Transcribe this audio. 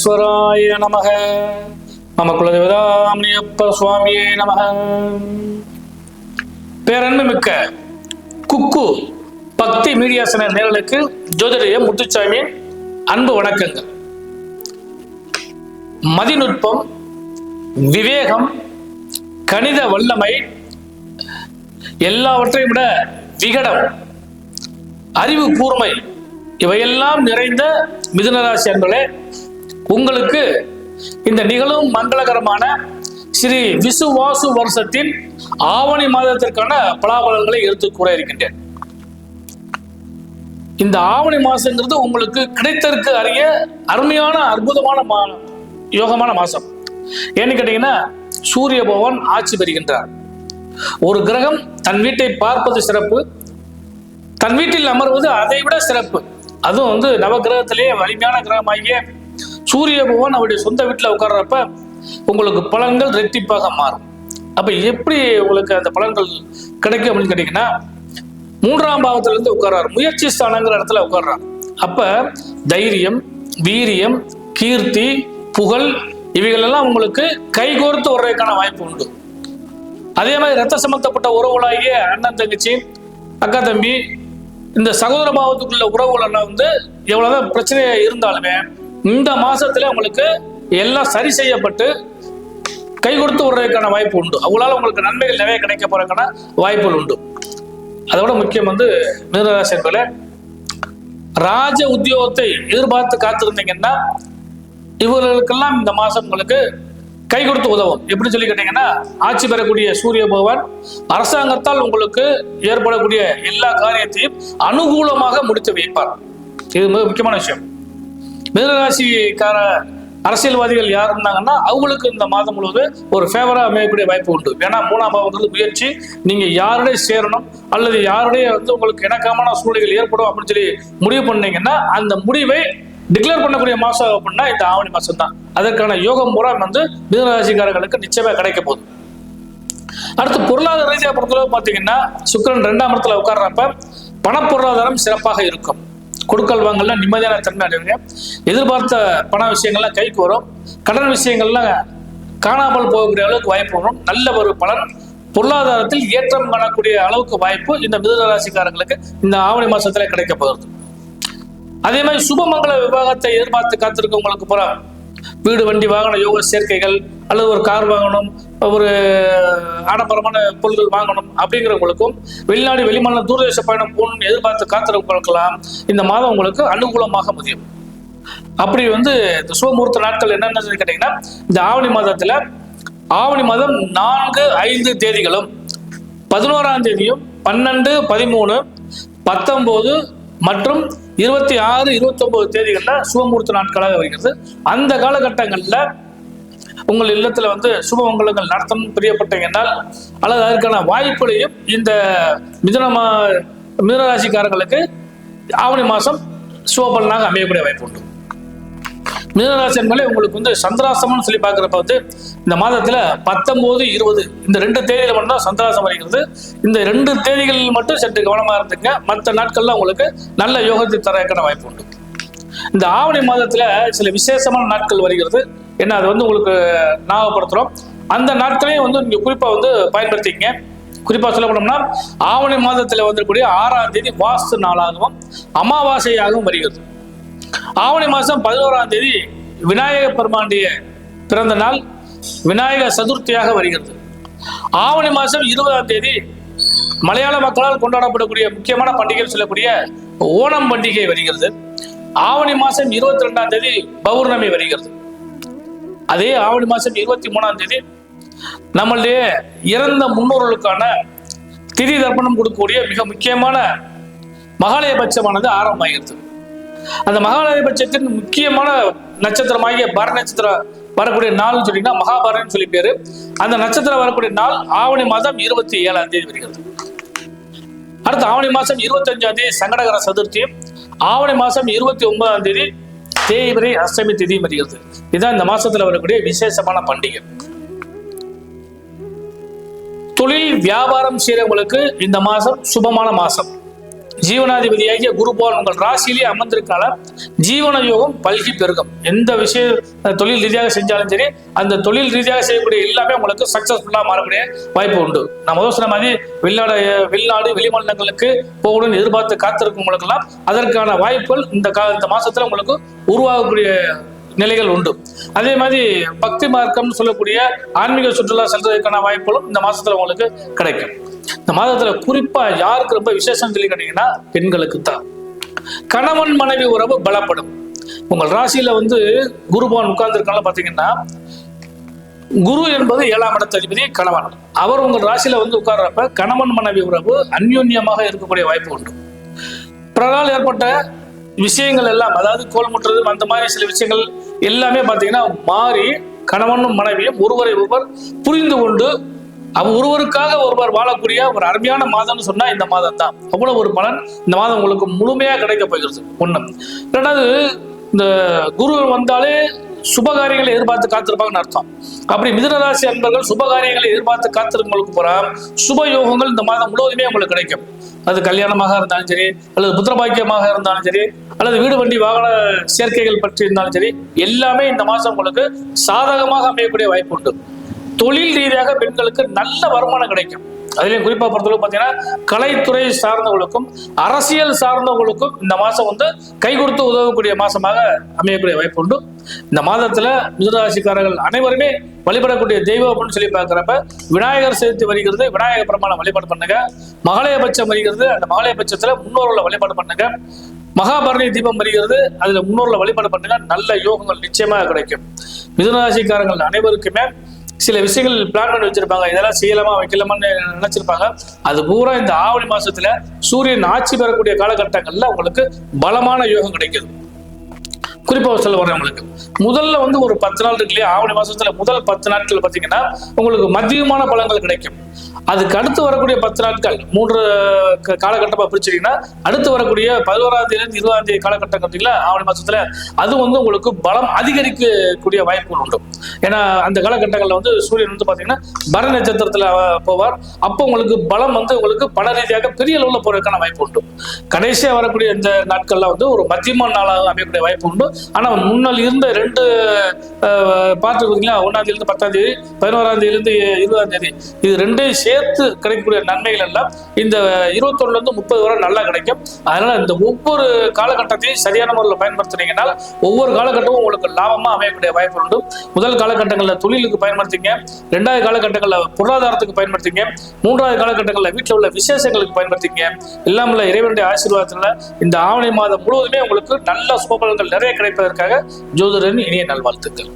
விக்னேஸ்வராய நமக. நம குலதேவதாமணியப்ப சுவாமியே நமக. பேரன்பு மிக்க குக்கு பக்தி மீடியா சேனல் நேரலுக்கு ஜோதிடைய முத்துச்சாமி அன்பு வணக்கங்கள். மதிநுட்பம் விவேகம் கணித வல்லமை எல்லாவற்றையும் விட விகடம் அறிவு கூர்மை இவையெல்லாம் நிறைந்த மிதுனராசி அன்பர்களே உங்களுக்கு இந்த நிகழும் மங்களகரமான ஸ்ரீ விசுவாசு வருஷத்தின் ஆவணி மாதத்திற்கான பலாபலன்களை எடுத்து கூற இருக்கின்றேன். இந்த ஆவணி மாசங்கிறது உங்களுக்கு கிடைத்தற்கு அறிய அருமையான அற்புதமான மா யோகமான மாசம் ஏன்னு கேட்டீங்கன்னா சூரிய பகவான் ஆட்சி பெறுகின்றார். ஒரு கிரகம் தன் வீட்டை பார்ப்பது சிறப்பு. தன் வீட்டில் அமர்வது அதை விட சிறப்பு. அதுவும் வந்து நவகிரகத்திலேயே வலிமையான கிரகமாகிய சூரிய பகவான் அவருடைய சொந்த வீட்டில் உட்கார்றப்ப உங்களுக்கு பழங்கள் ரெட்டிப்பாக மாறும். அப்போ எப்படி உங்களுக்கு அந்த பலன்கள் கிடைக்கும் அப்படின்னு கேட்டீங்கன்னா மூன்றாம் பாவத்திலேருந்து உட்கார்றார் உட்கார்றாரு. முயற்சி ஸ்தானங்கிற இடத்துல உட்கார்றாரு. அப்போ தைரியம் வீரியம் கீர்த்தி புகழ் இவைகள் எல்லாம் உங்களுக்கு கைகோர்த்து வர்றதுக்கான வாய்ப்பு உண்டு. அதே மாதிரி ரத்த சம்பந்தப்பட்ட உறவுகளாகிய அண்ணன் தங்கச்சி அக்கா தம்பி இந்த சகோதர பாவத்துக்குள்ள உறவுகள் வந்து எவ்வளவுதான் பிரச்சனையா இருந்தாலுமே இந்த மாசத்துல உங்களுக்கு எல்லாம் சரி செய்யப்பட்டு கை கொடுத்து விடுறதுக்கான வாய்ப்பு உண்டு. அவங்களால உங்களுக்கு நன்மைகள் நிறைய கிடைக்க போறதுக்கான வாய்ப்புகள் உண்டு. அதோட முக்கியம் வந்து மிருகராசி என்பதில் ராஜ உத்தியோகத்தை எதிர்பார்த்து காத்திருந்தீங்கன்னா இவர்களுக்கெல்லாம் இந்த மாசம் உங்களுக்கு கை கொடுத்து உதவும். எப்படி சொல்லி கேட்டீங்கன்னா ஆட்சி பெறக்கூடிய சூரிய பகவான் அரசாங்கத்தால் உங்களுக்கு ஏற்படக்கூடிய எல்லா காரியத்தையும் அனுகூலமாக முடித்து வைப்பார். இது மிக முக்கியமான விஷயம். மிதனராசிக்கார அரசியல்வாதிகள் யார் இருந்தாங்கன்னா அவங்களுக்கு இந்த மாதம் முழுவது ஒரு ஃபேவரா அமையக்கூடிய வாய்ப்பு உண்டு. ஏன்னா மூணாம் பாவங்கிறது முயற்சி. நீங்க யாருடைய சேரணும்? அல்லது யாருடைய வந்து உங்களுக்கு இணக்கமான சூழ்நிலைகள் ஏற்படும் அப்படின்னு சொல்லி முடிவு பண்ணீங்கன்னா அந்த முடிவை டிக்ளேர் பண்ணக்கூடிய மாசம் அப்படின்னா இந்த ஆவணி மாசம் தான் அதற்கான யோகம் பூரா வந்து மிதனராசிக்காரர்களுக்கு நிச்சயமா கிடைக்க போகுது. அடுத்து பொருளாதார ரீதியாக பொறுத்தளவு பார்த்தீங்கன்னா சுக்கிரன் ரெண்டாம் இடத்துல உட்கார்றப்ப பணப்பொருளாதாரம் சிறப்பாக இருக்கும். கொடுக்கல் வாங்கல நிம்மதியான தன்மை அடைவீங்க. எதிர்பார்த்த பண விஷயங்கள்லாம் கைக்கு வரும். கடன் விஷயங்கள்லாம் காணாமல் போகக்கூடிய அளவுக்கு வாய்ப்பு வரும். நல்ல ஒரு பலன். பொருளாதாரத்தில் ஏற்றம் காணக்கூடிய அளவுக்கு வாய்ப்பு இந்த மிதுனராசிக்காரங்களுக்கு இந்த ஆவணி மாசத்துல கிடைக்க போகிறது. அதே மாதிரி சுபமங்கல விவாகத்தை எதிர்பார்த்து காத்திருக்கவங்களுக்கு பூரா வீடு வண்டி வாகன யோக சேர்க்கைகள் அல்லது ஒரு கார் வாங்கணும் ஒரு ஆடம்பரமான பொருட்கள் வாங்கணும் அப்படிங்கிறவங்களுக்கும் வெளிநாடு வெளிமாநில தூரதேச பயணம் போகணும்னு எதிர்பார்த்து காத்திருப்பவர்களுக்கெல்லாம் இந்த மாதம் உங்களுக்கு அனுகூலமாக முடியும் அப்படி வந்து இந்த சுபமுகூர்த்த நாட்கள் என்னென்னு சொல்லி கேட்டீங்கன்னா இந்த ஆவணி மாதத்துல ஆவணி மாதம் நான்கு ஐந்து தேதிகளும் பதினோராம் தேதியும் பன்னெண்டு பதிமூணு பத்தொன்பது மற்றும் இருபத்தி ஆறு இருபத்தி ஒன்பது தேதிகளில் சுபமுகூர்த்த நாட்களாக வருகிறது. அந்த காலகட்டங்களில் உங்கள் இல்லத்துல வந்து சுபமங்கலங்கள் நடத்தணும் பிரியப்பட்டீங்கன்னால் அல்லது அதற்கான வாய்ப்புகளையும் இந்த மிதனமா மிதனராசிக்காரங்களுக்கு ஆவணி மாதம் சுபபலனாக அமையக்கூடிய வாய்ப்பு உண்டு. மீனராசி என்பதே உங்களுக்கு வந்து சந்திராசம்னு சொல்லி பார்க்குறப்ப வந்து இந்த மாதத்துல பத்தொன்பது இருபது இந்த ரெண்டு தேதியில மட்டும் சந்திராசம் வருகிறது. இந்த ரெண்டு தேதிகளில் மட்டும் சற்று கவனமா இருந்துங்க மற்ற நாட்கள்லாம் உங்களுக்கு நல்ல யோகத்தை தரக்கான வாய்ப்பு உண்டு. இந்த ஆவணி மாதத்துல சில விசேஷமான நாட்கள் வருகிறது. என்ன அது வந்து உங்களுக்கு ஞாபகப்படுத்துறோம். அந்த நாட்களையும் வந்து நீங்க குறிப்பா வந்து பயன்படுத்திக்கங்க. குறிப்பா சொல்ல போனோம்னா ஆவணி மாதத்துல வந்திருக்கக்கூடிய ஆறாம் தேதி வாஸ்து நாளாகவும் அமாவாசையாகவும் வருகிறது. ஆவணி மாதம் பதினோராம் தேதி விநாயக பெருமாண்டிய பிறந்த நாள் விநாயக சதுர்த்தியாக வருகிறது. ஆவணி மாதம் இருபதாம் தேதி மலையாள மக்களால் கொண்டாடப்படக்கூடிய முக்கியமான பண்டிகை சொல்லக்கூடிய ஓணம் பண்டிகை வருகிறது. ஆவணி மாதம் இருபத்தி ரெண்டாம் தேதி பௌர்ணமி வருகிறது. அதே ஆவணி மாதம் இருபத்தி மூணாம் தேதி நம்மளுடைய இறந்த முன்னோர்களுக்கான திதி தர்ப்பணம் கொடுக்கக்கூடிய மிக முக்கியமான மகாலயபட்சமானது ஆரம்பமாகிறது. அந்த மகாலயபட்சத்தின் முக்கியமான நட்சத்திரமாகிய பர நட்சத்திரம் வரக்கூடிய நாள்னு சொன்னீங்கன்னா மகாபாரன் சொல்லி பேரு. அந்த நட்சத்திரம் வரக்கூடிய நாள் ஆவணி மாதம் இருபத்தி ஏழாம் தேதி வருகிறது. அடுத்து ஆவணி மாதம் இருபத்தஞ்சாம் தேதி சங்கடகர சதுர்த்தி. ஆவணி மாதம் இருபத்தி ஒன்பதாம் தேதி தேய்பிரை அஷ்டமி திதி வருகிறது இதுதான் இந்த மாசத்துல வரக்கூடிய விசேஷமான பண்டிகை. தொழில் வியாபாரம் செய்யறவங்களுக்கு இந்த மாசம் சுபமான மாசம். ஜீவனாதிபதியாகிய குருபவன் உங்கள் ராசியிலே அமர்ந்திருக்கால ஜீவன யோகம் பல்கி பெருகும். எந்த விஷய தொழில் ரீதியாக செஞ்சாலும் சரி அந்த தொழில் ரீதியாக செய்யக்கூடிய எல்லாமே உங்களுக்கு சக்சஸ்ஃபுல்லாக மாறக்கூடிய வாய்ப்பு உண்டு. நான் முதல் சொன்ன மாதிரி வெளிநாடு வெளிநாடு வெளிமாநிலங்களுக்கு போகணும்னு எதிர்பார்த்து காத்திருக்கவங்களுக்கெல்லாம் அதற்கான வாய்ப்புகள் இந்த கா இந்த மாசத்துல உங்களுக்கு உருவாகக்கூடிய நிலைகள் உண்டு. அதே மாதிரி பக்தி மார்க்கம்னு சொல்லக்கூடிய ஆன்மீக சுற்றுலா செல்றதுக்கான வாய்ப்புகளும் இந்த மாசத்துல உங்களுக்கு கிடைக்கும். இந்த மாதத்துல குறிப்பா யாருக்கு ரொம்ப விசேஷம் சொல்லி கேட்டீங்கன்னா பெண்களுக்கு தான் கணவன் மனைவி உறவு பலப்படும். உங்கள் ராசியில வந்து குரு பவன் உட்கார்ந்துருக்கால பாத்தீங்கன்னா குரு என்பது ஏழாம் இடத்து அதிபதி கணவன். அவர் உங்கள் ராசியில வந்து உட்கார்றப்ப கணவன் மனைவி உறவு அந்யோன்யமாக இருக்கக்கூடிய வாய்ப்பு உண்டு. பிறனால் ஏற்பட்ட விஷயங்கள் எல்லாம் அதாவது கோல் முட்டுறது அந்த மாதிரி சில விஷயங்கள் எல்லாமே பார்த்தீங்கன்னா மாறி கணவனும் மனைவியும் ஒருவரை ஒருவர் புரிந்து கொண்டு அவ ஒருவருக்காக ஒருவர் வாழக்கூடிய ஒரு அருமையான மாதம்னு சொன்னா இந்த மாதம் தான் அவ்வளவு ஒரு பலன் இந்த மாதம் உங்களுக்கு முழுமையா கிடைக்க போகிறது. ஒண்ணு. ரெண்டாவது இந்த குரு வந்தாலே சுபகாரியங்களை எதிர்பார்த்து காத்திருப்பாங்கன்னு அர்த்தம். அப்படி மிதனராசி அன்பர்கள் சுபகாரியங்களை எதிர்பார்த்து காத்திருக்கவங்களுக்கு போறா சுப யோகங்கள் இந்த மாதம் முழுவதுமே உங்களுக்கு கிடைக்கும். அது கல்யாணமாக இருந்தாலும் சரி அல்லது புத்திரபாக்கியமாக இருந்தாலும் சரி அல்லது வீடு வண்டி வாகன சேர்க்கைகள் பற்றி இருந்தாலும் சரி எல்லாமே இந்த மாதம் உங்களுக்கு சாதகமாக அமையக்கூடிய வாய்ப்பு உண்டு. தொழில் ரீதியாக பெண்களுக்கு நல்ல வருமானம் கிடைக்கும். அதுலயும் குறிப்பாக பொறுத்தளவு பார்த்தீங்கன்னா கலைத்துறை சார்ந்தவங்களுக்கும் அரசியல் சார்ந்தவங்களுக்கும் இந்த மாதம் வந்து கை கொடுத்து உதவக்கூடிய மாதமாக அமையக்கூடிய வாய்ப்பு உண்டு. இந்த மாதத்தில் மிதராசிக்காரர்கள் அனைவருமே வழிபடக்கூடிய தெய்வம் அப்படின்னு சொல்லி பார்க்குறப்ப விநாயகர் சதுர்த்தி வருகிறது விநாயகர் பெருமானை வழிபாடு பண்ணுங்க. மகளயபட்சம் வருகிறது அந்த மகளயபட்சத்துல முன்னோர்களை வழிபாடு பண்ணுங்க. மகாபரணி தீபம் வருகிறது அதில் முன்னோர்களை வழிபாடு பண்ணுங்க. நல்ல யோகங்கள் நிச்சயமாக கிடைக்கும். மிதுனராசிக்காரங்கள் அனைவருக்குமே சில விஷயங்கள் பிளான் பண்ணி வச்சிருப்பாங்க. இதெல்லாம் செய்யலாமா? வைக்கலாமான்னு நினைச்சிருப்பாங்க. அது பூரா இந்த ஆவணி மாசத்துல சூரியன் ஆட்சி பெறக்கூடிய காலகட்டங்கள்ல உங்களுக்கு பலமான யோகம் கிடைக்குது. குறிப்பாக சொல்ல வரேன் உங்களுக்கு. முதல்ல வந்து ஒரு பத்து நாள் இருக்கு இல்லையா? ஆவணி மாசத்துல முதல் பத்து நாட்கள் பாத்தீங்கன்னா உங்களுக்கு மதியமான பழங்கள் கிடைக்கும். அதுக்கு அடுத்து வரக்கூடிய பத்து நாட்கள் மூன்று க- காலகட்டமா பிரிச்சிட்டீங்கன்னா அடுத்து வரக்கூடிய பதினோராம் தேதி இருபதாம் தேதி காலகட்டம் பார்த்தீங்களா ஆவணி மாசத்துல அது வந்து உங்களுக்கு பலம் அதிகரிக்கக்கூடிய வாய்ப்புகள் உண்டு. ஏன்னா அந்த காலகட்டங்கள்ல வந்து சூரியன் வந்து பாத்தீங்கன்னா பர நட்சத்திரத்துல போவார். அப்போ உங்களுக்கு பலம் வந்து உங்களுக்கு பல ரீதியாக பெரிய அளவுல போறதுக்கான வாய்ப்பு உண்டு. கடைசியா வரக்கூடிய இந்த நாட்கள்ல வந்து ஒரு மத்தியமான நாளாக அமையக்கூடிய வாய்ப்பு உண்டு. ஆனா முன்னால் இருந்த ரெண்டு பார்த்து பார்த்தீங்களா ஒன்னாம் தேதி இருந்து பத்தாம் தேதி பதினோராம் தேதியில இருந்து இருபதாம் தேதி. இது ரெண்டையும் சேர்த்து கிடைக்கக்கூடிய நன்மைகள் எல்லாம் இந்த இருபத்தொன்னுல இருந்து முப்பது வரை நல்லா கிடைக்கும். அதனால இந்த ஒவ்வொரு காலகட்டத்தையும் சரியான முறையில் பயன்படுத்துனீங்கன்னா ஒவ்வொரு காலகட்டமும் உங்களுக்கு லாபமா அமையக்கூடிய வாய்ப்பு உண்டு. முதல் காலகட்டங்களில் தொழிலுக்கு பயன்படுத்திங்க. ரெண்டாவது காலகட்டங்களில் பொருளாதாரத்துக்கு பயன்படுத்திங்க. மூன்றாவது காலகட்டங்களில் வீட்டில் உள்ள விசேஷங்களுக்கு பயன்படுத்திங்க. இல்லாமல் இறைவனுடைய ஆசீர்வாதத்தில் இந்த ஆவணி மாதம் முழுவதுமே உங்களுக்கு நல்ல சோபலங்கள் நிறைய கிடைக்கும். வரவேற்பதற்காக ஜோதிடரின் இனிய நல்வாழ்த்துக்கள்.